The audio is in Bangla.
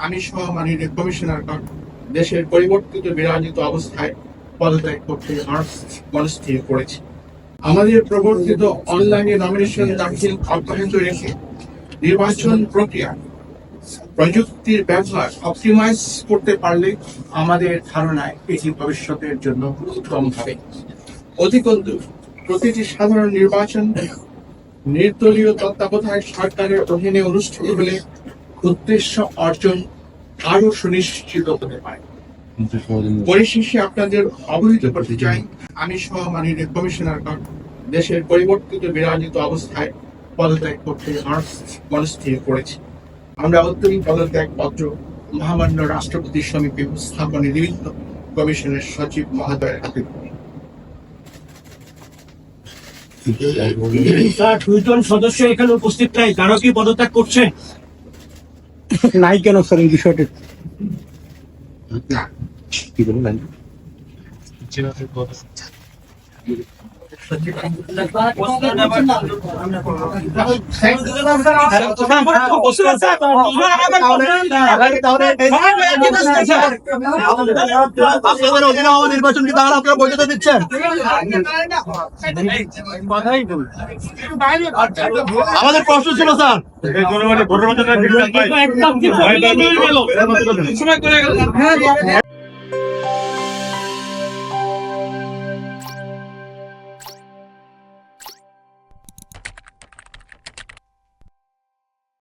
আমি সহ মাননীয় কমিশনার দেশের পরিবর্তিত বিরাজিত অবস্থায় পদত্যাগ করতে মনস- মনস্থির করেছি। আমাদের প্রবর্তিত অনলাইনে নমিনেশন দাখিল অব্যাহত রেখে নির্বাচন প্রক্রিয়া, প্রযুক্তির ব্যবহার অপটিমাইজ করতে পারলে আমাদের ধারণায় এটি ভবিষ্যতের জন্য উত্তম হবে। অধিকন্তু প্রতিটি সাধারণ নির্বাচন নির্দলীয় তত্ত্বাবধায়ক সরকারের অধীনে অনুষ্ঠিত হলে উদ্দেশ্য অর্জন আরও সুনিশ্চিত হতে পারে। পরিশেষে আপনাদের অবহিত করতে চাই। আমি সহ মাননীয় কমিশনার দেশের পরিবর্তিত বিরাজিত অবস্থায় পদত্যাগ করতে মনস্থির করেছি। আমরা অত্যন্ত পদত্যাগ পত্র মহামান্য রাষ্ট্রপতির সমীপে উপস্থাপনে নিমিত্ত কমিশনের সচিব মহোদয়ের হাতে সদস্য এখানে উপস্থিত নাই। কারও কি পদত্যাগ করছে? নাই কেন স্যার এই বিষয়টা? কি বলেন নাই আপনাদের অধীনে নির্বাচন কি তাহলে আপনারা বৈধতা দিচ্ছেন আমাদের প্রশ্ন ছিল স্যার। একদম